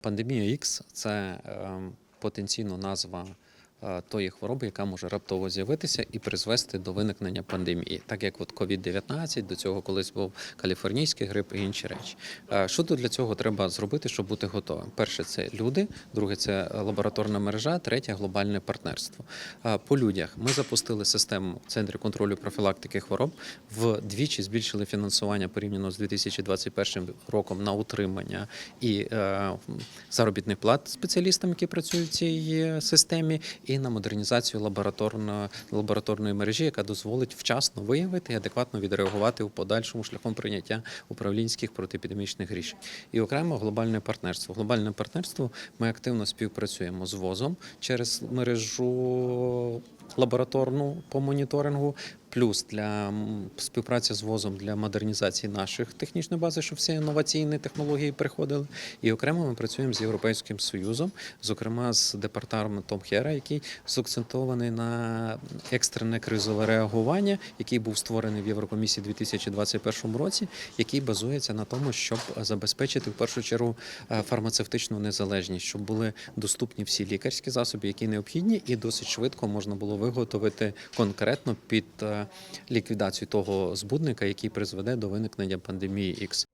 Пандемія X – це е, потенційно назва тої хвороби, яка може раптово з'явитися і призвести до виникнення пандемії, так як от COVID-19, до цього колись був каліфорнійський грип і інші речі. Е, Що тут для цього треба зробити, щоб бути готовим? Перше це люди, друге це лабораторна мережа, третє глобальне партнерство. Е, По людях ми запустили систему центрів контролю профілактики хвороб. Вдвічі збільшили фінансування порівняно з 2021 роком на утримання і е, заробітних плат спеціалістам, які працюють в цій е, системі, і на модернізацію лабораторної, лабораторної мережі, яка дозволить вчасно виявити і адекватно відреагувати у подальшому шляхом прийняття управлінських протиепідемічних рішень. І окремо глобальне партнерство. Глобальне партнерство ми активно співпрацюємо з ВОЗом через мережу лабораторну по моніторингу. Плюс для співпраці з ВОЗом для модернізації наших технічної бази, щоб всі інноваційні технології приходили. І окремо ми працюємо з Європейським Союзом, зокрема з департаментом Хера, який закцентований на екстрене кризове реагування, який був створений в Єврокомісії у 2021 році, який базується на тому, щоб забезпечити в першу чергу е, фармацевтичну незалежність, щоб були доступні всі лікарські засоби, які необхідні, і досить швидко можна було виготовити конкретно під е, ліквідацію того збудника, який призведе до виникнення пандемії X.